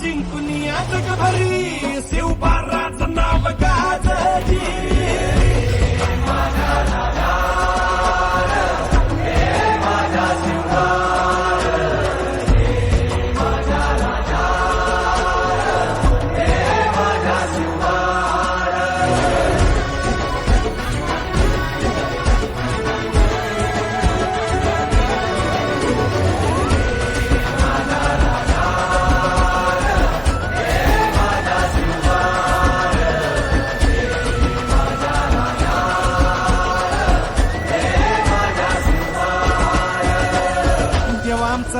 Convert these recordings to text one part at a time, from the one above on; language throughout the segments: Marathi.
जिंकून या जगभरी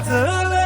That's a